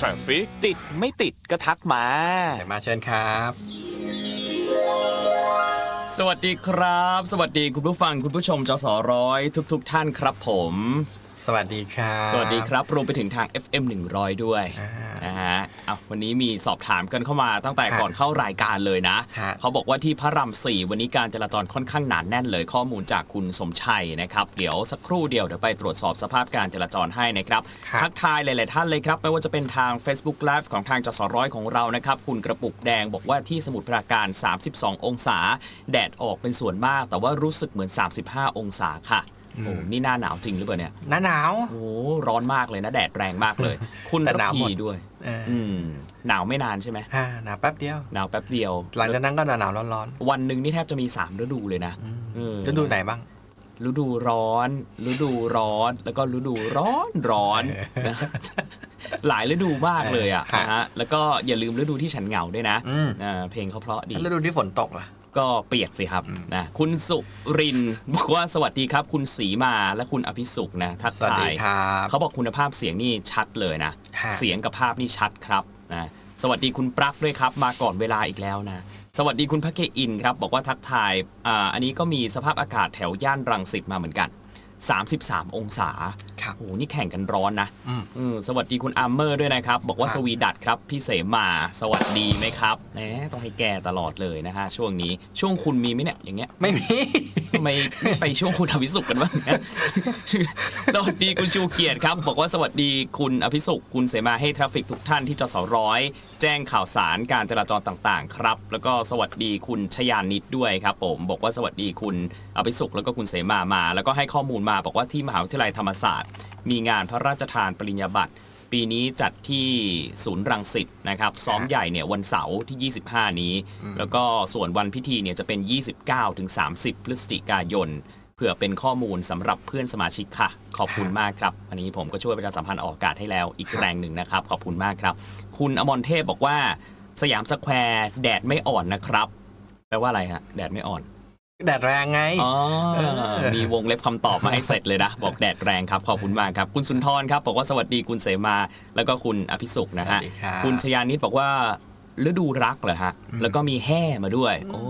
Traffic ติดไม่ติดก็ทักมา เชิญมาเชิญครับ สวัสดีครับ สวัสดีคุณผู้ฟังคุณผู้ชมจสร้อยทุก ๆ ท่านครับผม สวัสดีครับ สวัสดีครับ รวมไปถึงทาง FM 100 ด้วยอ่านะฮะเอาวันนี้มีสอบถามกันเข้ามาตั้งแต่ฮะก่อนเข้ารายการเลยนะฮะเขาบอกว่าที่พระรามสี่วันนี้การจราจรค่อนข้างหนานแน่นเลยข้อมูลจากคุณสมชัยนะครับ เดี๋ยวสักครู่เดียวเดี๋ยวไปตรวจสอบสภาพการจราจรให้นะครับครับทักทายหลาย ๆ ท่านเลยครับ ไม่ว่าจะเป็นทาง Facebook Live ของทางจสร้อยของเรานะครับ คุณกระปุกแดงบอกว่าที่สมุทรปราการ 32 องศา แดดออกเป็นส่วนมาก แต่ว่ารู้สึกเหมือน 35 องศาค่ะ โอ้นี่หน้าหนาวจริงหรือเปล่าเนี่ยหน้าหนาว โอ้ร้อนมากเลยนะแดดแรงมากเลย คุณแต่ระหนาวพีหมดด้วยเออออืมหนาวไม่นานใช่ไหมอ่าหนาวแป๊บเดียว หนาวแป๊บเดียว หลังจากนั้นก็หนาวหนาวร้อนร้อนวันหนึ่งนี่แทบจะมี 3 ฤดูเลยนะเออๆจะดูไหนบ้าง ฤดูร้อน ฤดูร้อน แล้วก็ฤดูร้อนร้อนนะหลายฤดูมากเลยอะฮะ นะฮะแล้วก็อย่าลืมฤดูที่ฉันเหงาด้วยนะอืม อ่าเพลงเขาเพราะดี แล้วดูที่ฝนตกล่ะ ก็เปียกสิครับนะคุณสุรินทร์บอกว่าสวัสดีครับ คุณสีมาและคุณอภิสุขนะทักสวัสทาดียครับเขาบอกคุณภาพเสียงนี่ชัดเลยนะฮะเสียงกับภาพนี่ชัดครับนะสวัสดีคุณปลั๊กด้วยครับ มาก่อนเวลาอีกแล้วนะ สวัสดีคุณพระเกอินครับ บอกว่าทักทายอ่าอันนี้ก็มีสภาพอากาศแถวย่านรังสิตมาเหมือนกัน 33 องศาครับโอ้โหนี่แข่งกันร้อนนะอืม อืมสวัสดีคุณอาร์เมอร์ด้วยนะครับ บอกว่าครับ สวีดัตครับ พี่เสมา สวัสดีไหมครับแหมต้องให้แก้ตลอดเลยนะฮะ ช่วงนี้ช่วงคุณมีไหมเนี่ย อย่างเงี้ย ไม่มี ทำไมไม่ไปช่วงคุณอภิสุขกันบ้างนะสวัสดีคุณชูเกียรติครับ บอกว่าสวัสดีคุณอภิสุขคุณเสมาให้ทราฟิกทุกท่านที่จสร้อยแจ้งข่าวสารการจราจรต่างๆ ครับ แล้วก็สวัสดีคุณชยานิดด้วยครับผม บอกว่าสวัสดีคุณอภิสุขแล้วก็คุณเสมามา แล้วก็ให้ข้อมูลมาบอกว่าที่มหาวิทยาลัยธรรมศาสตร์ มีงานพระราชทานปริญญาบัตรปีนี้จัดที่ศูนย์รังสิตนะครับซ้อมใหญ่เนี่ยวันเสาร์ที่ 25 นี้ แล้วก็ส่วนวันพิธีเนี่ยจะเป็น 29ถึง30พฤศจิกายนเพื่อเป็นข้อมูลสำหรับเพื่อนสมาชิกค่ะ ขอบคุณมากครับอันนี้ผมก็ช่วยประชาสัมพันธ์ออกอากาศให้แล้วอีกแรงหนึ่งนะครับ ขอบคุณมากครับ คุณอมรเทพบอกว่า สยามสแควร์แดดไม่อ่อนนะครับแปลว่าอะไรฮะแดดไม่อ่อน แดดแรงไงอ๋อมีวงเล็บคำตอบมาให้เสร็จเลยนะ บอกแดดแรงครับ ขอบคุณมากครับ คุณสุนทรครับ บอกว่าสวัสดีคุณเสมา แล้วก็คุณอภิสุขนะฮะสวัสดีครับคุณชยานิดบอกว่า ฤดูรักเหรอฮะ แล้วก็มีแห่มาด้วย โอ้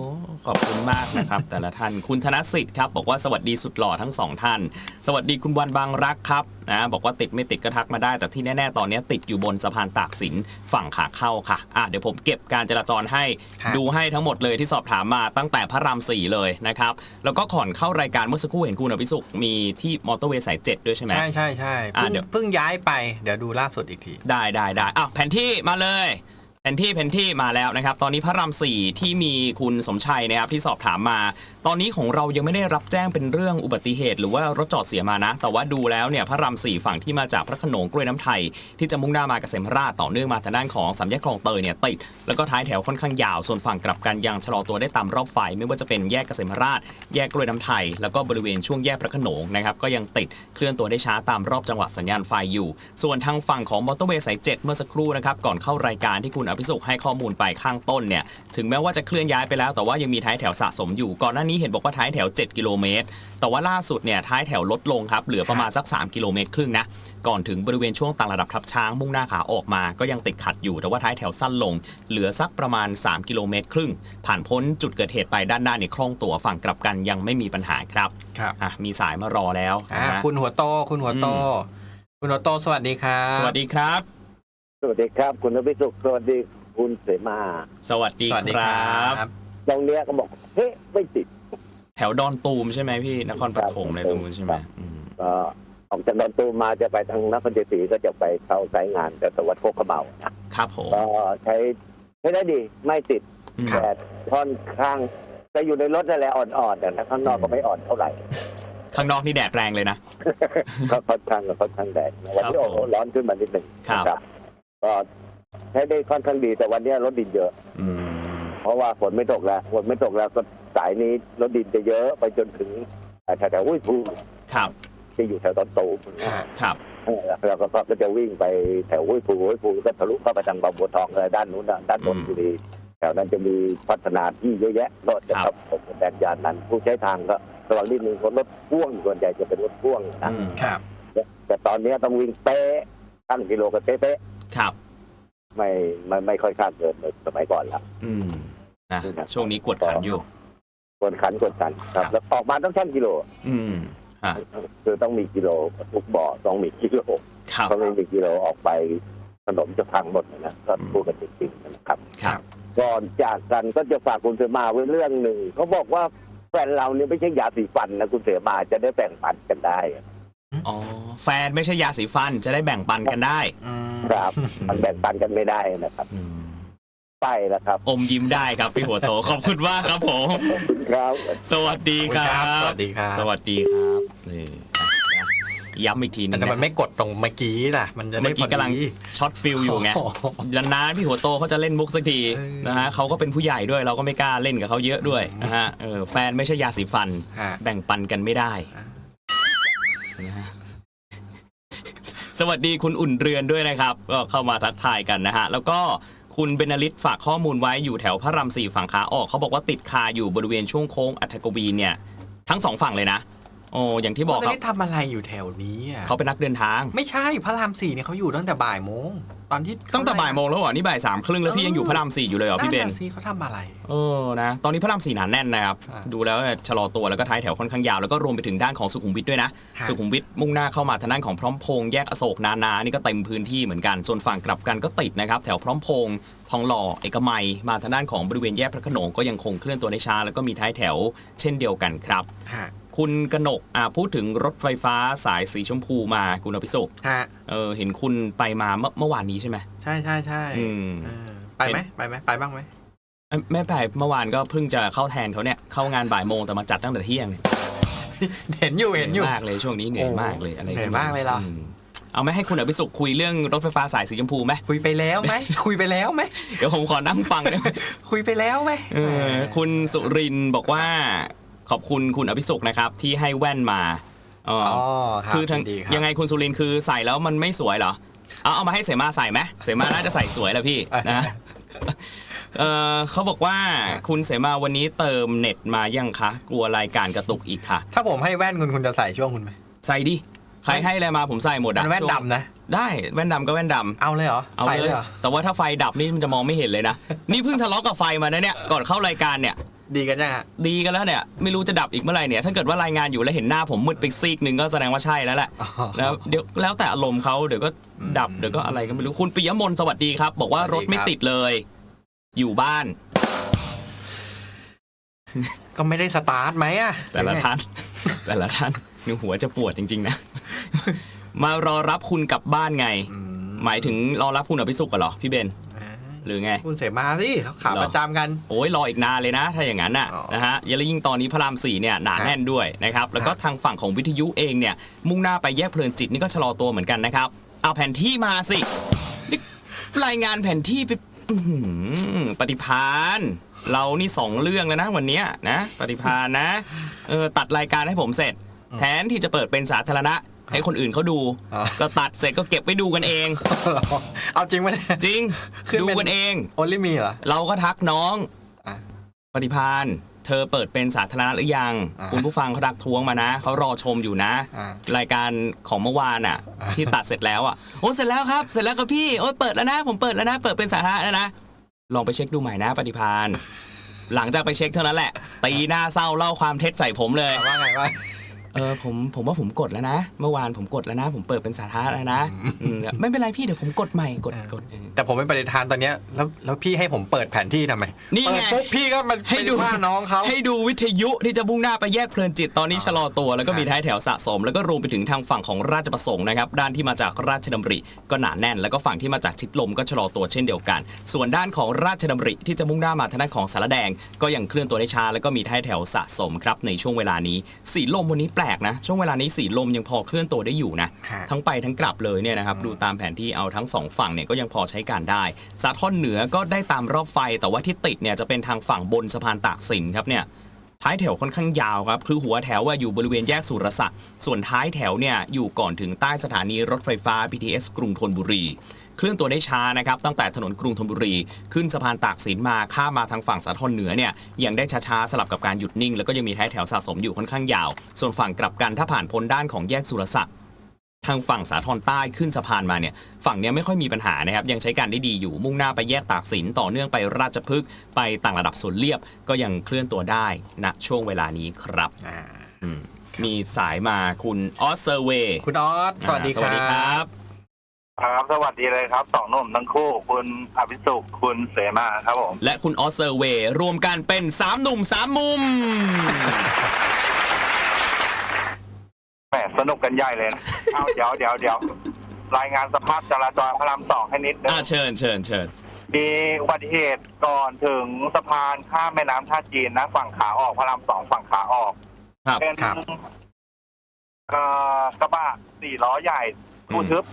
ขอบคุณมากนะครับ แต่ละท่านคุณธนสิทธิ์ครับ บอกว่าสวัสดีสุดหล่อทั้งสองท่าน สวัสดีคุณวันบางรักครับนะบอกว่าติดไม่ติดก็ทักมาได้ แต่ที่แน่ ๆ ตอนนี้ติดอยู่บนสะพานตากสินฝั่งขาเข้าค่ะอะ เดี๋ยวผมเก็บการจราจรให้ครับ ดูให้ทั้งหมดเลยที่สอบถามมาตั้งแต่พระรามสี่เลยนะครับแล้วก็ก่อนเข้ารายการเมื่อสักครู่เห็นคุณอภิสุขมีที่มอเตอร์เวย์สายเจ็ดด้วยใช่ไหม ใช่ใช่ใช่อะเพิ่งเดี๋ยว เพิ่งย้ายไปเดี๋ยวดูล่าสุดอีกที ได้ได้ได้อะแผนที่มาเลย แผนที่แผนที่มาแล้วนะครับ ตอนนี้พระรามสี่ที่มีคุณสมชัยนะครับที่สอบถามมา ตอนนี้ของเรายังไม่ได้รับแจ้งเป็นเรื่องอุบัติเหตุ หรือว่ารถจอดเสียมานะ แต่ว่าดูแล้วเนี่ยพระรามสี่ฝั่งที่มาจากพระขนงกล้วยน้ำไทย ที่จะมุ่งหน้ามาเกษมราชต่อเนื่องมาทางด้านของสามแยกคลองเตยเนี่ยติดแล้วก็ท้ายแถวค่อนข้างยาวส่วนฝั่งกลับกันยังชะลอตัวได้ตามรอบไฟไม่ว่าจะเป็นแยกเกษมราช แยกกล้วยน้ำไทย แล้วก็บริเวณช่วงแยกพระขนงนะครับก็ยังติดเคลื่อนตัวได้ช้าตามรอบจังหวะสัญญาณไฟอยู่ ส่วนทางฝั่งของมอเตอร์เวย์สายเจ็ดเมื่อสักครู่นะครับก่อนเข้ารายการที่คุณอภิสุขให้ข้อมูลไปข้างต้นเนี่ยถึงแม้ว่าจะเคลื่อนย้ายไปแล้วแต่ว่ายังมีท้ายแถวสะสมอยู่ก่อนหน้านี้เห็นบอกว่าท้ายแถว 7 กิโลเมตร แต่ว่าล่าสุดเนี่ยท้ายแถวลดลงครับเหลือประมาณสัก 3 กิโลเมตรครึ่งนะก่อนถึงบริเวณช่วงต่างระดับทับช้างมุ่งหน้าขาออกมาก็ยังติดขัดอยู่แต่ว่าท้ายแถวสั้นลง เหลือสักประมาณ 3 กิโลเมตรครึ่ง ผ่านพ้นจุดเกิดเหตุไปด้านหน้าเนี่ยคล่องตัวฝั่งกลับกันยังไม่มีปัญหาครับครับอะมีสายมารอแล้วอ่านะฮะคุณหัวโตคุณหัวโต คุณหัวโตสวัสดีครับ สวัสดีครับ สวัสดีครับคุณอภิสุขสวัสดีคุณเสมา สวัสดีสวัสดีคครรัับ บ ตรงเนี้ยก็บอกเฮ้ยไม่ติดแถวดอนตูมใช่ไหมพี่นครปฐมอะไรตรงนู้นใช่ไหมครับอืมก็ออกจากดอนตูมมาจะไปทางนครชัยศรีก็จะไปเข้าสายงานแต่ตะวัดโคกขะเมานะครับผมก็ใช้ใช้ได้ดีไม่ติดอืม แต่ค่อนข้างจะอยู่ในรถนั่นแหละอ่อนๆแต่นะข้างนอกก็ไม่อ่อนเท่าไหร่ ข้างนอกนี่แดดแรงเลยนะ ก็ค่อนข้างค่อนข้างแดดวันนี้ครับโอ้โหผมร้อนขึ้นมานิดหนึ่งครับนะ ก็ใช้ได้ค่อนข้างดีแต่วันนี้รถดินเยอะ อืมเพราะว่าฝนไม่ตกแล้วฝนไม่ตกแล้วก็สายนี้รถดินจะเยอะไปจนถึงเอ่อแถวๆห้วยพูครับที่อยู่แถวตอนตูมครับเออแล้วก็ก็จะวิ่งไปแถวห้วยพูห้วยพูก็ทะลุเข้าไปทางบางบัวทองอะไรด้านนู้นนะด้านบนอืมบุรีแถวนั้นจะมีพัฒนาที่เยอะแยะรถจะครัขับบผมแดนยานนั้น ผู้ใช้ทางก็ระวังนิดนึงเพราะรถพ่วงส่วนใหญ่จะเป็นรถพ่วงนะอืมครับแต่ตอนนี้ต้องวิ่งเป๊ะ ตั้งกิโลกันเป๊ะครับ ๆไม่ไม่ไม่ค่อยข้ามเกินเหมือนสมัยก่อนละอืมนะช่วงนี้กวดขันอยู่กดขันกดขันครับ แล้วออกมาต้องชั่งกิโลอืมฮะคือต้องมีกิโลทุกบ่อต้องมีกิโลครับ ถ้าไม่มีกิโลออกไปขนมจะพังหมดนะก็พูดกันจริงๆนะครับ ครับ ก่อนจากกันก็จะฝากคุณเสมาไว้เรื่องหนึ่งเขาบอกว่าแฟนเราเนี่ยไม่ใช่ยาสีฟันนะคุณเสมาจะได้แบ่งปันกันได้อ๋ อ แฟนไม่ใช่ยาสีฟันจะได้แบ่งปันกันได้ อืมครับ มันแบ่งปันกันไม่ได้นะครับอืมไปแล้วครับ อมยิ้มได้ครับพี่หัวโต ขอบคุณมากครับผมขอบคุณครับ สวัสดีครับ สวัสดีครับสวัสดีครับนี่อะนะย้ำอีกทีหนึงแต่มันนะไม่กดตรงเมื่อกี้ล่ะ มันจะได้เมื่อกี้กำลังพอดีช็อตฟิลอยู่ไงโอ้โหนานๆพี่หัวโตเขาจะเล่นมุกสักทีเออ นะฮะเขาก็เป็นผู้ใหญ่ด้วยเราก็ไม่กล้าเล่นกับเขาเยอะด้วยนะฮะเออแฟนไม่ใช่ยาสีฟัน ฮะ แบ่งปันกันไม่ได้อะ นะฮะสวัสดีคุณอุ่นเรือนด้วยนะครับ ก็เข้ามาทักทายกันนะฮะ แล้วก็คุณเบนลิตฝากข้อมูลไว้อยู่แถวพระรามสี่ฝั่งขาออก เขาบอกว่าติดคาอยู่บริเวณช่วงโค้งอัฐกวีเนี่ย ทั้งสองฝั่งเลยนะ โอ้อย่างที่บอกตคอนรับนี้ทำอะไรอยู่แถวนี้อะเขาเป็นนักเดินทาง ไม่ใช่พระรามสี่เนี่ยเขาอยู่ตั้งแต่บ่ายโมงตอนที่ตั้งแต่บ่ายโมงแล้วเหรอนี่บ่ายสามครึ่งแล้วพี่ยังอยู่พระรามสี่อยู่เลยเหรอพี่เบนนั่นน่ะสิเขาทำอะไร เออ นะ ตอนนี้พระรามสี่หนาแน่นนะครับ อ่าดูแล้วชะลอตัวแล้วก็ท้ายแถวค่อนข้างยาว แล้วก็รวมไปถึงด้านของสุขุมวิทด้วยนะ ฮะ สุขุมวิทมุ่งหน้าเข้ามาทางด้านของพร้อมพงษ์แยกอโศกนานา นี่ก็เต็มพื้นที่เหมือนกัน ส่วนฝั่งกลับกันก็ติดนะครับ แถวพร้อมพงษ์ทองหล่อ เอกมัย มาทางด้านของบริเวณแยกพระโขนงก็ยังคงเคลื่อนตัวได้ช้า แล้วก็มีท้ายแถว เช่นเดียวกันครับ ฮะ คุณกนกอ่าพูดถึงรถไฟฟ้าสายสีชมพูมาคุณอภิสุขฮะเออเห็นคุณไปมาเมื่อเมื่อวานนี้ใช่ไหมใช่ใช่ใช่อืมเออไปไหมไปไหมไปบ้างไหมเอ้ยไม่ไปเมื่อวานก็เพิ่งจะเข้าแทนเขาเนี่ยเข้างานบ่ายโมงแต่มาจัดตั้งแต่เที่ยงเนี่ยเห็นอยู่เห็นอยู่หนื่มากเลยช่วงนี้เหนื่อยมากเลยอะไรเหนื่อยมากเลยเหรอมเอาไหมให้คุณอภิสุขคุยเรื่องรถไฟฟ้าสายสีชมพูไหมคุยไปแล้วไหม คุยไปแล้วไหมเดี๋ยวผมขอนั่งฟังได้ไหม คุยไปแล้วไหม เออคุณสุรินทร์บอกว่า ขอบคุณคุณอภิสุขนะครับที่ให้แว่นมาอ๋ออ๋ออรับคือทั้งดีรับ ยังไงคุณสุรินทร์คือใส่แล้วมันไม่สวยเหรอเอาเอามาให้เสมาใส่ไหมเสมาน่าจะใส่สวยแหล้วพี่นะเออเขาบอกว่าคุณเสมาวันนี้เติมเน็ตมายังคะกลัวรายการกระตุกอีกค่ะ ถ้าผมให้แว่นคุณคุณจะใส่ช่วงคุณไหมใส่ดิใครให้อะไรมาผมใส่หมดมัอะนแว่นช่งดำนะ ได้แว่นดำก็แว่นดำ เอาเลยเหรอ เอาใส่เลเลยยเหรอ แต่ว่าถ้าไฟดับนี่มันจะมองไม่เห็นเลยนะ นี่เพิ่งทะเลาะกับไฟมานะเนี่ย ก่อนเข้ารายการเนี่ย ดีกันยังฮะดีกันแล้วเนี่ยไม่รู้จะดับอีกเมื่อไหร่เนี่ยถ้าเกิดว่ารายงานอยู่แล้วเห็นหน้าผมมืดไปซีกหนึ่งก็แสดงว่าใช่แล้วแหละอ๋อแล้วเดี๋ยวแล้วแต่อารมณ์เขาเดี๋ยวก็ดับอืมเดี๋ยวก็อะไรก็ไม่รู้คุณปิยมนต์สวัสดีครับ บอกว่าสวัสดีรถไม่ครับติดเลย อยู่บ้าน ก็ไม่ได้สตาร์ทไหมอะแต่ละท่านแต่ละท่านนี่หัวจะปวดจริง ๆ นะ มารอรับคุณกลับบ้านไงอืหมายถึงรอรับคุณอภิสุขกันเหรอพี่เบนอ่า หรือไง คุณเสมาสิเขาขาเหรอประจำกัน โอ้ยรออีกนานเลยนะ ถ้าอย่างนั้นน่ะอ๋อนะฮะแล้วยิ่งตอนนี้พระรามสี่เนี่ยหนาแน่นด้วยนะครับแล้วก็ฮะทางฝั่งของวิทยุเองเนี่ยมุ่งหน้าไปแยกเพลินจิตนี่ก็ชะลอตัวเหมือนกันนะครับเอาแผนที่มาสินี่รายงานแผนที่ไปอื้อหือปฏิพานเรานี่สองเรื่องแล้วนะวันเนี้ยนะ ปฏิพานนะเออตัดรายการให้ผมเสร็จ แทนที่จะเปิดเป็นสาธารณะ ให้คนอื่นเขาดูอ๋อก็ตัดเสร็จก็เก็บไว้ดูกันเอง เอาจริงไหมเนี่ย จริง ขึ้นดูเป็น กันเอง โอลิมีเหรอ เราก็ทักน้องอะปฏิพานเธอเปิดเป็นสาธารณะหรือยัง อะคุณผู้ฟังเขาดักท้วงมานะ เขารอชมอยู่นะ อะรายการของเมื่อวานอะอะ ที่ตัดเสร็จแล้วอะโอ้เสร็จแล้วครับ เสร็จแล้วครับพี่โอ้ยเปิดแล้วนะ ผมเปิดแล้วนะ เปิดเป็นสาธารณะแล้วนะ ลองไปเช็คดูใหม่นะปฏิพาน หลังจากไปเช็คเท่านั้นแหละ ตีหน้าเศร้าเล่าความเท็จใส่ผมเลย ว่าไงว่า เออผมผมว่าผมกดแล้วนะ เมื่อวานผมกดแล้วนะ ผมเปิดเป็นสาธารณะแล้วนะอืมไม่เป็นไรพี่เดี๋ยวผมกดใหม่กดกดเออ แต่ผมเป็นปฏิทานตอนเนี้ยแล้วแล้วพี่ให้ผมเปิดแผนที่ทำไมนี่ไง เปิดปุ๊บพี่ก็มันให้ดูไปว่าน้องเขาให้ดูวิทยุที่จะมุ่งหน้าไปแยกเพลินจิตตอนนี้ชะลอตัว แล้วก็มีท้ายแถวสะสม แล้วก็รวมไปถึงทางฝั่งของราชประสงค์นะครับด้านที่มาจากราชดำริก็หนาแน่น แล้วก็ฝั่งที่มาจากชิดลมก็ชะลอตัวเช่นเดียวกัน ส่วนด้านของราชดำริที่จะมุ่งหน้ามาทางด้านของสารแดง ก็ยังเคลื่อนตัวได้ช้าแล้วก็มีท้ายแถวสะสมครับในช่วงเวลานี้สีลมวันนี้แปลกนะ ช่วงเวลานี้สีลมยังพอเคลื่อนตัวได้อยู่นะ ฮะทั้งไปทั้งกลับเลยเนี่ยนะครับ ดูตามแผนที่เอาทั้งสองฝั่งเนี่ยก็ยังพอใช้การได้สาทรเหนือก็ได้ตามรอบไฟแต่ว่าที่ติดเนี่ยจะเป็นทางฝั่งบนสะพานตากสินครับเนี่ย ท้ายแถวค่อนข้างยาวครับ คือหัวแถวว่าอยู่บริเวณแยกสุรศักดิ์ ส่วนท้ายแถวเนี่ยอยู่ก่อนถึงใต้สถานีรถไฟฟ้า BTS กรุงธนบุรี เคลื่อนตัวได้ช้านะครับ ตั้งแต่ถนนกรุงธนบุรี ขึ้นสะพานตากสินมา ข้ามมาทางฝั่งสะทนเหนือเนี่ยยังได้ช้าๆ สลับกับการหยุดนิ่ง แล้วก็ยังมีท้ายแถวสะสมอยู่ค่อนข้างยาว ส่วนฝั่งกลับกันถ้าผ่านพ้นด้านของแยกสุรศักดิ์ ถางฝั่งสาทรใต้ขึ้นสะพานมาเนี่ยฝั่งเนี้ยไม่ค่อยมีปัญหานะครับยังใช้การได้ดีอยู่มุ่งหน้าไปแยกตากสินต่อเนื่องไปราชพฤกษ์ไปต่างระดับสวนเรียบก็ยังเคลื่อนตัวได้ณช่วงเวลานี้ครับอ่าอืมมีสายมาคุณออสเซอร์เวย์คุณออสสวัสดีสวัสดีครับครับสวัสดีเลยครับสองหนุ่มทั้งคู่ คุณอภิสุขคุณเสมาครับผม และคุณออสเซอร์เวย์รวมกันเป็นสามหนุ่มสามมุมแหม สนุกกันใหญ่เลยนะเอาเดี๋ยวเดี๋ยวเดี๋ยวรายงานสภาพจราจรพระรามสองให้นิดนึงอ่าเชิญเชิญเชิญมีอุบัติเหตุก่อนถึงสะพานข้ามแม่น้ำท่าจีนนะฝั่งขาออกพระรามสองฝั่งขาออก ครับ เป็นครับ เอ่อกระบะสี่ล้อใหญ่คู่ทึบ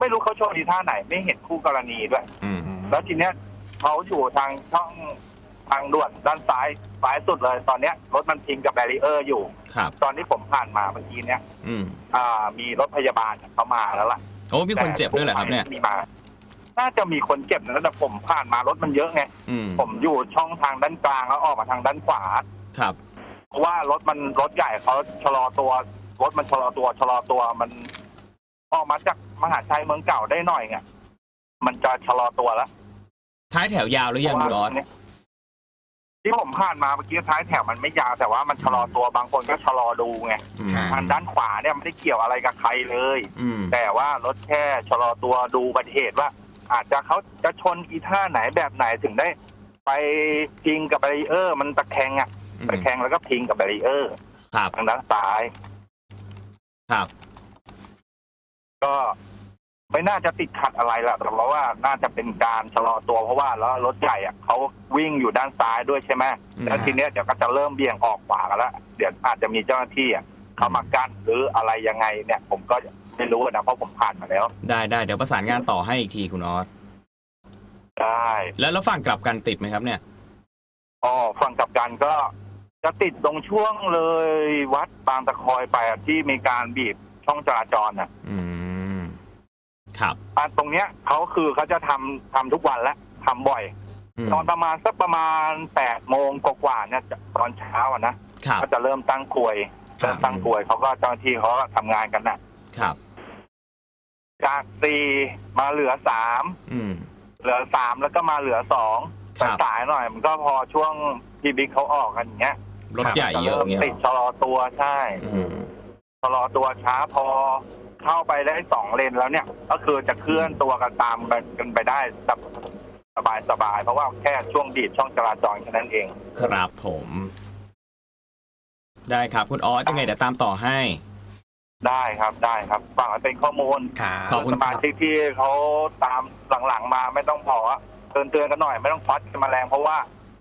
ไม่รู้เขาโชคดีท่าไหน ไม่เห็นคู่กรณีด้วย อืมแล้วทีเนี้ยเขาอยู่ทางช่อง ทางด่วนด้านซ้ายซ้ายสุดเลย ตอนเนี้ยรถมันพิงกับแบรีเออร์อยู่ ครับ ตอนที่ผมผ่านมาเมื่อกี้เนี้ยอืมอ่า มีรถพยาบาลเขามาแล้วล่ะโอ้มีคนเจ็บด้วยเหรอครับเนี่ยมีมา น่าจะมีคนเจ็บนะแต่ผมผ่านมารถมันเยอะไง อืมผมอยู่ช่องทางด้านกลางแล้วออกมาทางด้านขวา ครับ เพราะว่ารถมันรถใหญ่เขาชะลอตัวรถมันชะลอตัวชะลอตัวมันออกมาจากมหาชัยเมืองเก่าได้หน่อยไงมันจะชะลอตัวแล้วท้ายแถวยาวหรือยังคุณออส ที่ผมผ่านมาเมื่อกี้ท้ายแถวมันไม่ยาวแต่ว่ามันชะลอตัวบางคนก็ชะลอดูไงอืม ทางด้านขวาเนี่ยไม่ได้เกี่ยวอะไรกับใครเลย อืม แต่ว่ารถแค่ชะลอตัวดูอุบัติเหตุว่า อาจจะเขาจะชนอีท่าไหนแบบไหนถึงได้ ไปพิงกับแบรีเออร์ มันตะแคงอะตะแคงแล้วก็พิงกับแบรีเออร์ครับ ทางด้านซ้าย ครับ ก็ ไม่น่าจะติดขัดอะไรละแต่ว่าน่าจะเป็นการชะลอตัวเพราะว่าแล้วรถใหญ่อะเขาวิ่งอยู่ด้านซ้ายด้วยใช่ไหมอืมแล้วทีเนี้ยเดี๋ยวก็จะเริ่มเบี่ยงออกขวากันแล้วเดี๋ยวอาจจะมีเจ้าหน้าที่อะเขามากั้นหรืออะไรยังไงเนี่ย ผมก็ไม่รู้นะเพราะผมผ่านมาแล้ว ได้ได้เดี๋ยวประสานงานต่อให้อีกทีคุณออสได้แล้วแล้วฝั่งกลับกันติดไหมครับเนี่ย อ๋อฝั่งกลับกันก็จะติดตรงช่วงเลยวัดบางตะคอยไปอะที่มีการบีบช่องจราจรน่ะ อืม ครับอะตรงเนี้ยเขาคือเขาจะทำทำทุกวันแล้วทำบ่อยอืมตอนประมาณสักประมาณแปดโมงกว่าๆเนี่ยตอนเช้าอะนะครับ ก็จะเริ่มตั้งกลวยครับ เริ่มตั้งกลวยเขาก็เจ้าหน้าที่เขาก็ทำงานกันนะครับ จากสี่มาเหลือสามอืม เหลือสามแล้วก็มาเหลือสองครับ สายๆหน่อย มันก็พอช่วงที่บิ๊กเขาออกกันอย่างเงี้ยรถใหญ่จะเยอะเริ่มเงี้ยติดชะลอตัวใช่ อืมชะลอตัวช้าพอ เข้าไปได้สองเลนแล้วเนี่ย ก็คือจะเคลื่อนตัวกันตามกันไปได้สบายสบายๆเพราะว่าแค่ช่วงบีบช่องจราจรแค่นั้นเอง ครับผม ได้ครับคุณออสยังไงเดี๋ยวตามต่อให้ได้ครับได้ครับฝากไว้เป็นข้อมูลครับขอบคุณสมาชิกที่เขาตามหลังๆมาไม่ต้องพอเตือนเตือนๆกันหน่อยไม่ต้องฟัดกันมาแรงเพราะว่า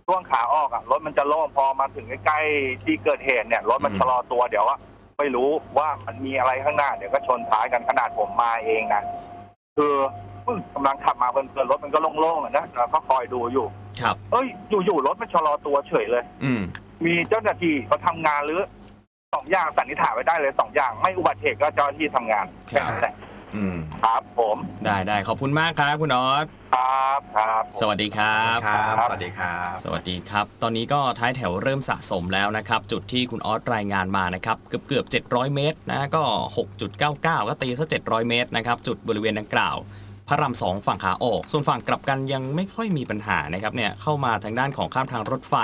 ช่วงขาออกอะรถมันจะโล่งพอมาถึงใกล้ๆที่เกิดเหตุเนี่ยรถมันชะลอตัวเดี๋ยวว่า ไม่รู้ว่ามันมีอะไรข้างหน้า เดี๋ยวก็ชนท้ายกันขนาดผมมาเองนะคือปึ้งกำลังขับมาเพลินๆรถมันก็โล่งๆอะนะเราก็คอยดูอยู่ ครับ เอ้ยอยู่ๆรถมันชะลอตัวเฉยเลย อืม มีเจ้าหน้าที่เขาทำงานหรือสองอย่างสันนิษฐานไว้ได้เลยสองอย่าง ไม่อุบัติเหตุก็เจ้าหน้าที่ทำงานครัแค่บนั้นแหละ อืมครับผมได้ได้ขอบคุณมากครับคุณออสครับครับผม สวัสดีครับ ครับสวัสดีครับ สวัสดีครับ ตอนนี้ก็ท้ายแถวเริ่มสะสมแล้วนะครับ จุดที่คุณออสรายงานมานะครับ เกือบเกือบๆ700 เมตรนะ ก็ 6.99 ก็ตีซะ700 เมตรนะครับ จุดบริเวณดังกล่าว พระรามสองฝั่งขาออก ส่วนฝั่งกลับกันยังไม่ค่อยมีปัญหานะครับเนี่ยเข้ามาทางด้านของข้ามทางรถไฟ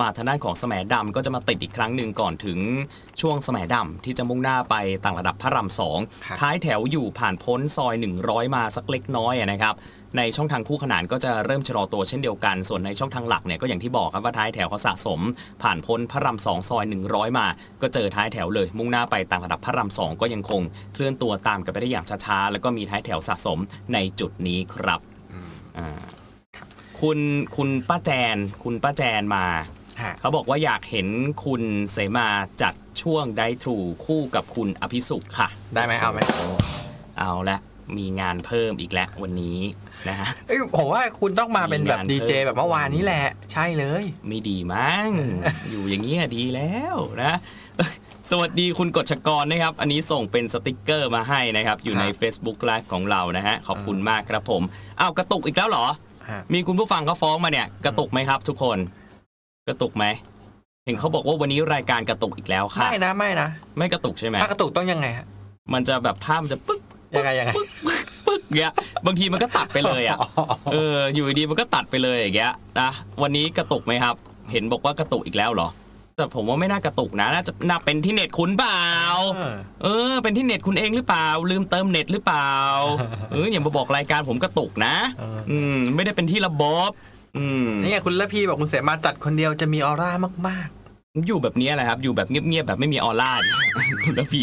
มาทางด้านของแสมดำก็จะมาติดอีกครั้งหนึ่งก่อนถึงช่วงแสมดำที่จะมุ่งหน้าไปต่างระดับพระรามสองครับท้ายแถวอยู่ผ่านพ้นซอย 100 มาสักเล็กน้อยอะนะครับ ในช่องทางคู่ขนานก็จะเริ่มชะลอตัวเช่นเดียวกัน ส่วนในช่องทางหลักเนี่ยก็อย่างที่บอกครับว่าท้ายแถวเขาสะสม ผ่านพ้นพระรามสองซอย 100 มา ก็เจอท้ายแถวเลย มุ่งหน้าไปต่างระดับพระรามสองก็ยังคงเคลื่อนตัวตามกันไปได้อย่างช้าๆแล้วก็มีท้ายแถวสะสมในจุดนี้ครับอืมอ่าคุณคุณป้าแจน คุณป้าแจนมาฮะเขาบอกว่าอยากเห็นคุณเสมาจัดช่วงไดทรูคู่กับคุณอภิสุขค่ะ ได้ไหมเอาไหมเอาละ มีงานเพิ่มอีกแล้ววันนี้นะฮะ เอ้ยผมว่าคุณต้องมาเป็นแบบมีงานดีเจเพิ่ม แบบเมื่อวานนี้แหละ ใช่เลย ไม่ดีมั้ง อยู่อย่างเงี้ยดีแล้วนะ สวัสดีคุณกฎชกรนะครับ อันนี้ส่งเป็นสติกเกอร์มาให้นะครับ อยู่ใน ครับ Facebook Live ของเรานะฮะ ขอบคุณมากครับผมอ้าวกระตุกอีกแล้วเหรอ ฮะมีคุณผู้ฟังเขาฟ้องมาเนี่ย กระตุกไหมครับ ทุกคน กระตุกไหมเห็นเขาบอกว่าวันนี้รายการกระตุกอีกแล้วค่ะ ไม่นะไม่นะไม่กระตุกใช่ไหมถ้ากระตุกต้องยังไงฮะมันจะแบบภาพมันจะปึ๊ก ยังไงยังไงปึ๊กเงี้ยบางทีมันก็ตัดไปเลยอะเอออยู่ดีๆมันก็ตัดไปเลยอย่างเงี้ยนะวันนี้กระตุกไหมครับ เห็นบอกว่ากระตุกอีกแล้วเหรอ แต่ผมว่าไม่น่ากระตุกนะน่าจะน่าเป็นที่เน็ตคุณเปล่า เออเออเป็นที่เน็ตคุณเองหรือเปล่า ลืมเติมเน็ตหรือเปล่าเอออย่ามาบอกรายการผมกระตุกนะเอออืมไม่ได้เป็นที่ระบบอืมนี่ไงคุณละพีบอกคุณเสมาจัดคนเดียวจะมีออร่ามากอยู่แบบนี้แหละครับ อยู่แบบเงียบๆแบบไม่มีออร่าคุณระพี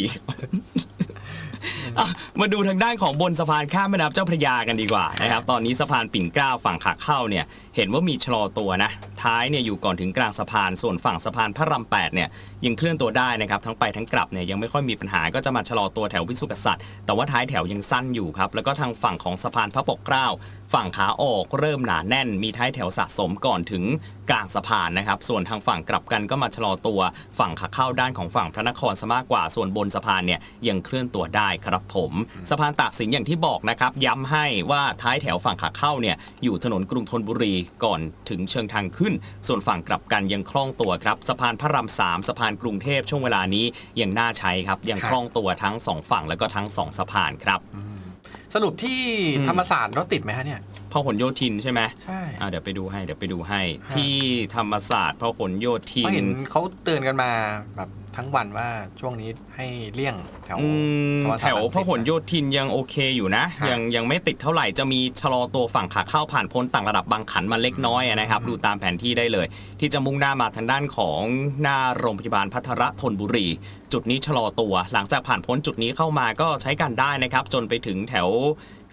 อะมาดูทางด้านของบนสะพานข้ามแม่น้ำเจ้าพระยากันดีกว่านะครับ ตอนนี้สะพานปิ่นเกล้าฝั่งขาเข้าเนี่ยเห็นว่ามีชะลอตัวนะ ท้ายเนี่ยอยู่ก่อนถึงกลางสะพาน ส่วนฝั่งสะพานพระรามแปดเนี่ยยังเคลื่อนตัวได้นะครับ ทั้งไปทั้งกลับเนี่ยยังไม่ค่อยมีปัญหา ก็จะมาชะลอตัวแถววิสุทธิกษัตริย์ แต่ว่าท้ายแถวยังสั้นอยู่ครับ แล้วก็ทางฝั่งของสะพานพระปกเกล้า ฝั่งขาออกเริ่มหนาแน่น มีท้ายแถวสะสมก่อนถึงกลางสะพานนะครับ ส่วนทางฝั่งกลับกันก็มาชะลอตัวฝั่งขาเข้าด้านของฝั่งพระนครซะมากกว่า ส่วนบนสะพานเนี่ยยังเคลื่อนตัวได้ครับผม สะพานตากสินอย่างที่บอกนะครับ ย้ำให้ว่าท้ายแถวฝั่งขาเข้าเนี่ยอยู่ถนนกรุงธนบุรีก่อนถึงเชิงทางขึ้น ส่วนฝั่งกลับกันยังคล่องตัวครับ สะพานพระรามสามสะพานกรุงเทพช่วงเวลานี้ยังน่าใช้ครับ ยังคล่องตัวทั้งสองฝั่งแล้วก็ทั้งสองสะพานครับ สรุปที่อืมธรรมศาสตร์รถติดไหมฮะเนี่ยพหลโยธินใช่ไหมใช่อ่าเดี๋ยวไปดูให้เดี๋ยวไปดูให้ฮะที่ธรรมศาสตร์พหลโยธิเพราะเห็นนเขาเตือนกันมาแบบ ทั้งวันว่าช่วงนี้ให้เลี่ยงแถวอืมธรรมแถศาสตร์วรังพสิต หลโยธินยังโอเคอยู่นะฮะยังยังไม่ติดเท่าไหร่จะมีชะลอตัวฝั่งขาเข้าผ่านพ้นต่างระดับบางขันมาเล็กน้อยนะครับ อืม ดูตามแผนที่ได้เลย ที่จะมุ่งหน้ามาทางด้านของหน้าโรงพยาบาลพัทรธนบุรี จุดนี้ชะลอตัว หลังจากผ่านพ้นจุดนี้เข้ามาก็ใช้การได้นะครับ จนไปถึงแถว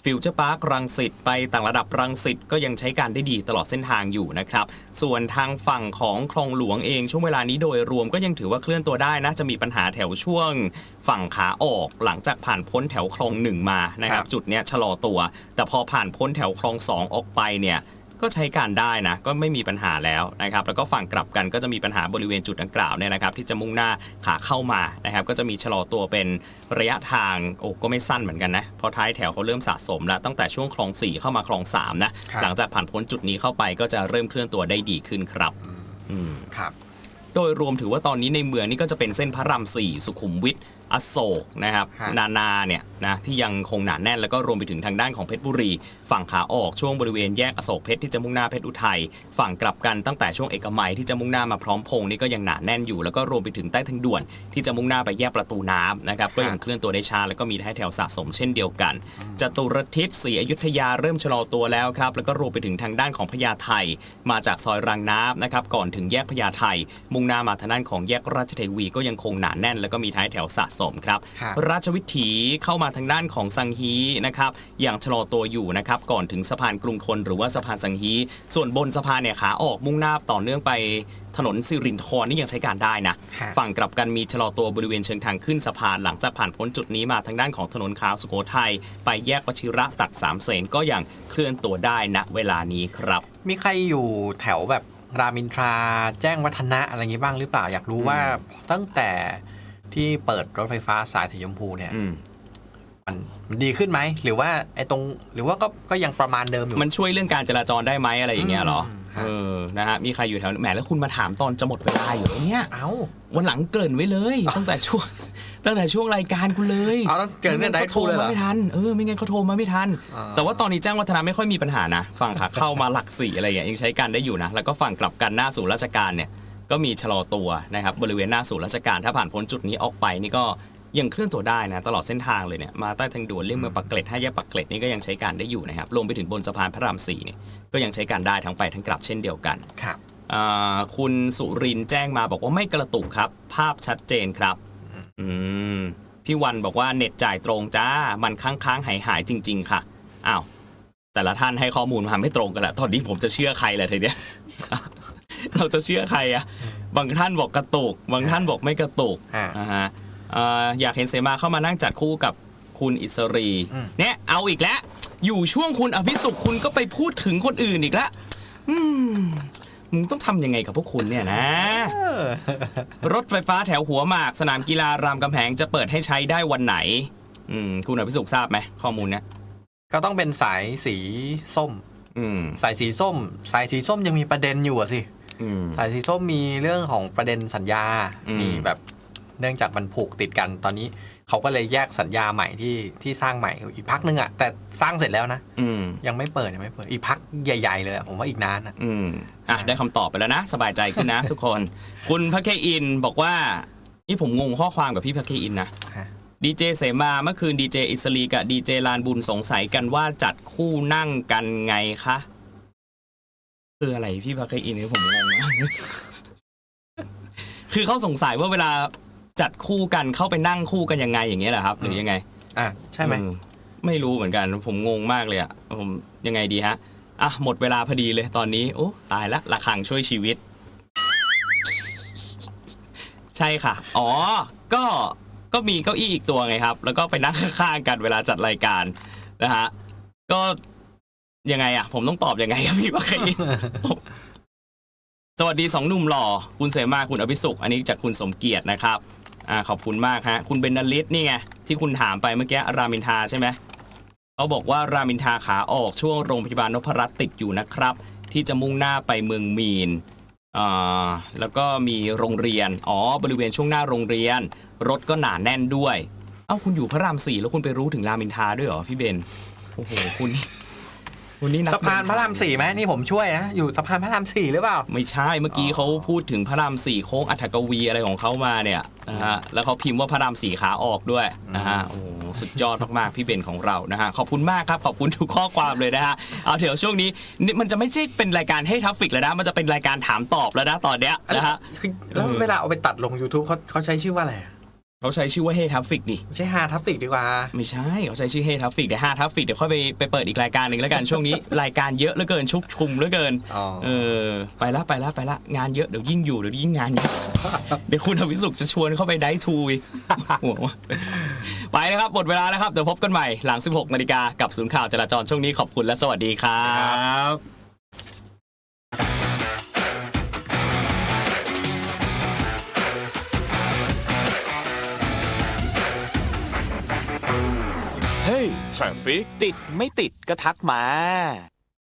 ฟิวเจอร์พาร์ครังสิตไปต่างระดับรังสิตก็ยังใช้การได้ดีตลอดเส้นทางอยู่นะครับ ส่วนทางฝั่งของคลองหลวงเองช่วงเวลานี้โดยรวมก็ยังถือว่าเคลื่อนตัวได้นะจะมีปัญหาแถวช่วงฝั่งขาออกหลังจากผ่านพ้นแถวคลองหนึ่งมานะครับ จุดเนี้ยชะลอตัว แต่พอผ่านพ้นแถวคลองสองออกไปเนี่ย ก็ใช้การได้นะก็ไม่มีปัญหาแล้วนะครับแล้วก็ฝั่งกลับกันก็จะมีปัญหาบริเวณจุดดังกล่าวเนี่ยนะครับที่จะมุ่งหน้าขาเข้ามานะครับก็จะมีชะลอตัวเป็นระยะทางโอ้ก็ไม่สั้นเหมือนกันนะเพราะท้ายแถวเขาเริ่มสะสมแล้วตั้งแต่ช่วงคลองสี่เข้ามาคลองสามนะครับ หลังจากผ่านพ้นจุดนี้เข้าไปก็จะเริ่มเคลื่อนตัวได้ดีขึ้นครับ อืม ครับ โดยรวมถือว่าตอนนี้ในเมืองนี่ก็จะเป็นเส้นพระรามสี่สุขุมวิทอโศกนะครับฮะ นานาเนี่ยนะที่ยังคงหนาแน่นแล้วก็รวมไปถึงทางด้านของเพชรบุรี ฝั่งขาออกช่วงบริเวณแยกอโศกเพชรที่จะมุ่งหน้าเพชรอุทัยฝั่งกลับกันตั้งแต่ช่วงเอกมัยที่จะมุ่งหน้ามาพร้อมพงษ์นี่ก็ยังหนาแน่นอยู่ แล้วก็รวมไปถึงใต้ทางด่วน ที่จะมุ่งหน้าไปแยกประตูน้ำนะครับก็ยังเคลื่อนตัวได้ช้าแล้วก็มีท้ายแถวสะสมเช่นเดียวกันจตุรทิศศรีอยุธยาเริ่มชะลอตัวแล้วครับแล้วก็รวมไปถึงทางด้านของพญาไทมาจากซอยรางน้ำนะครับก่อนถึงแยกพญาไทมุ่งหน้ามาทางด้านของแยกราชเทวีก็ยังคงหนาแน่น แล้วก็มีท้ายแถวสะสมครับ ครับ ราชวิถีเข้ามาทางด้านของสังฮีนะครับอย่างชะลอตัวอยู่นะครับก่อนถึงสะพานกรุงทนหรือว่าสะพานสังฮี ส่วนบนสะพานเนี่ยขาออกมุ่งหน้าต่อเนื่องไปถนนสิรินธรนี่ยังใช้การได้นะ ฮะ ฝั่งกลับกันมีชะลอตัวบริเวณเชิงทางขึ้นสะพานหลังจากผ่านพ้นจุดนี้มาทางด้านของถนนขาวสุโขทัยไปแยกวชิระตัดสามเสนก็ยังเคลื่อนตัวได้ณเวลานี้ครับ มีใครอยู่แถวแบบ รามอินทราแจ้งวัฒนะอะไรอย่างงี้บ้างหรือเปล่าอยากรู้ว่าตั้งแต่ที่เปิดรถไฟฟ้าสายสีชมพูเนี่ยอืมมันมันดีขึ้นไหมหรือว่าไอ้ตรงหรือว่าก็ก็ยังประมาณเดิมอยู่ มันช่วยเรื่องการจราจรได้ไหมอะไรอย่างเงี้ยเหรออืม เออนะฮะมีใครอยู่แถวแหมแล้วคุณมาถามตอนจะหมดเวลาอยู่แล้วเนี่ยเอ้าวันหลังเกริ่นไว้เลย ตั้งแต่ช่วงตั้งแต่ช่วงรายการคุณเลยเอาต้องเจอเนี่ยได้ไม่งั้นเขาโทรทูเลยเหรมาอไม่ทันเออไม่งั้นเขาโทรมาไม่ทันอ่าแต่ว่าตอนนี้แจ้งวัฒนะไม่ค่อยมีปัญหานะฝั่งขาเข้ามาหลักสี่อะไรอย่างเงี้ยยังใช้การได้อยู่นะ แล้วก็ฝั่งกลับกันหน้าสู่ราชการเนี่ยก็มีชะลอตัวนะครับบริเวณหน้าสู่ราชการถ้าผ่านพ้นจุดนี้ออกไปนี่ก็ ยังเคลื่อนตัวได้นะ ตลอดเส้นทางเลยเนี่ยมาใต้ทางด่วนเลี่ยงเมืองปากเกร็ดห้าแยกปากเกร็ดนี่ก็ยังใช้การได้อยู่นะครับรวมไปถึงบนสะพานพระรามสี่เนี่ยก็ยังใช้การได้ทั้งไปทั้งกลับเช่นเดียวกันครับอ่าคุณสุรินทร์แจ้งมาบอกว่าไม่กระตุกครับ ภาพชัดเจนครับอืมพี่วันบอกว่าเน็ตจ่ายตรงจ้ามันค้างค้างหายหายๆจริง ๆ ค่ะอ้าวแต่ละท่านให้ข้อมูลมาไม่ตรงกันแหละตอนนี้ผมจะเชื่อใครแหละทีเนี้ยเราจะเชื่อใครอะบางท่านบอกกระตุก บางท่านบอกไม่กระตุกอ่านะฮะเอ่ออยากเห็นเสมาเข้ามานั่งจัดคู่กับคุณอิสรีอืมเนี่ยเอาอีกแล้ว อยู่ช่วงคุณอภิสุขคุณก็ไปพูดถึงคนอื่นอีกแล้วอืมมึงต้องทำยังไงกับพวกคุณเนี่ยนะ รถไฟฟ้าแถวหัวหมาก สนามกีฬารามกำแหงจะเปิดให้ใช้ได้วันไหน อืมคุณอภิสุขทราบไหมข้อมูลเนี้ยก็ต้องเป็นสายสีส้ม อืม สายสีส้ม สายสีส้มยังมีประเด็นอยู่อะสิ อืม สายสีส้มมีเรื่องของประเด็นสัญญา อืม มีแบบ เนื่องจากมันผูกติดกันตอนนี้เขาก็เลยแยกสัญญาใหม่ที่ที่สร้างใหม่อีกพักหนึ่งอะแต่สร้างเสร็จแล้วนะอืมยังไม่เปิดยังไม่เปิดอีกพักใหญ่ ๆ เลยอะผมว่าอีกนานอะอืมอะได้คำตอบไปแล้วนะ สบายใจขึ้นนะ ทุกคน คุณพักเคอินบอกว่านี่ผมงงข้อความกับพี่พักเคอินนะฮะดีเจเสมาเมื่อคืนดีเจอิสรีกับดีเจลานบุญสงสัยกันว่าจัดคู่นั่งกันไงคะคืออะไรพี่พักเคอินนี่ผมงงมากคือเขาสงสัยว่าเวลา จัดคู่กันเข้าไปนั่งคู่กันยังไงอย่างเงี้ยเหรอครับ หรือยังไงอะใช่ไหมเออไม่รู้เหมือนกันผมงงมากเลยอะผมยังไงดีฮะอะหมดเวลาพอดีเลยตอนนี้โอ้ตายละระฆังช่วยชีวิต ใช่ค่ะ อ๋อ ก็ก็มีเก้าอี้อีกตัวไงครับ แล้วก็ไปนั่งข้างๆกันเวลาจัดรายการนะฮะก็ยังไงอะผมต้องตอบยังไงครับพี่ว่าใครสวัสดีสองหนุ่มหล่อ คุณเสมาคุณอภิสุข อันนี้จากคุณสมเกียรตินะครับ อ่าขอบคุณมากฮะคุณเบนนาลิสนี่ไงที่คุณถามไปเมื่อกี้รามินทาใช่ไหมเขาบอกว่ารามินทาขาออกช่วงโรงพยาบาลนพรัตน์ติดอยู่นะครับ ที่จะมุ่งหน้าไปเมืองมีนอ่าแล้วก็มีโรงเรียนอ๋อบริเวณช่วงหน้าโรงเรียน รถก็หนาแน่นด้วยเอ้าคุณอยู่พระรามสี่แล้วคุณไปรู้ถึงรามินทาด้วยเหรอพี่เบนโอ้โหคุณ นี่คุณนี่นักสะพานพระรามสี่ไหมนี่ผมช่วยนะอยู่สะพานพระรามสี่หรือเปล่า ไม่ใช่เมื่อกี้เขาพูดถึงพระรามสี่โค้งอัฐกวีอะไรของเขามาเนี่ยนะฮะแล้วเขาพิมพ์ว่าพระรามสี่ขาออกด้วยนะฮะโอ้โหสุดยอดมากๆพี่เบนของเรานะฮะขอบคุณมากครับขอบคุณทุกข้อความเลยนะฮะเอาเดี๋ยวช่วงนี้นี่มันจะไม่ใช่เป็นรายการให้ทัฟฟิกแล้วนะมันจะเป็นรายการถามตอบแล้วนะตอนเนี้ยนะฮะคือแล้วเวลาเอาไปตัดลง YouTube เขาเขาใช้ชื่อว่าอะไรอะ เขาใช้ชื่อว่าเฮทัฟฟิกดิ ไม่ใช่ฮาทัฟฟิกดีกว่า ไม่ใช่ เขาใช้ชื่อเฮทัฟฟิกเดี๋ยวห้าทัฟฟิกเดี๋ยวค่อยไปไปเปิดอีกรายการหนึ่งแล้วกัน ช่วงนี้ รายการเยอะเหลือเกินชุกชุมเหลือเกิน อ๋อ เออ ไปละไปละไปละงานเยอะเดี๋ยวยิ่งอยู่เดี๋ยวยิ่งงานเยอะ เดี๋ยวคุณอภิสุขจะชวนเข้าไปได้ทูอีกห่วงว่ะไปนะครับ หมดเวลาแล้วครับ เดี๋ยวพบกันใหม่หลัง 16นาฬิกากับศูนย์ข่าวจราจรช่วงนี้ขอบคุณและสวัสดีครับ สั่งสิติดไม่ติดก็ทักมา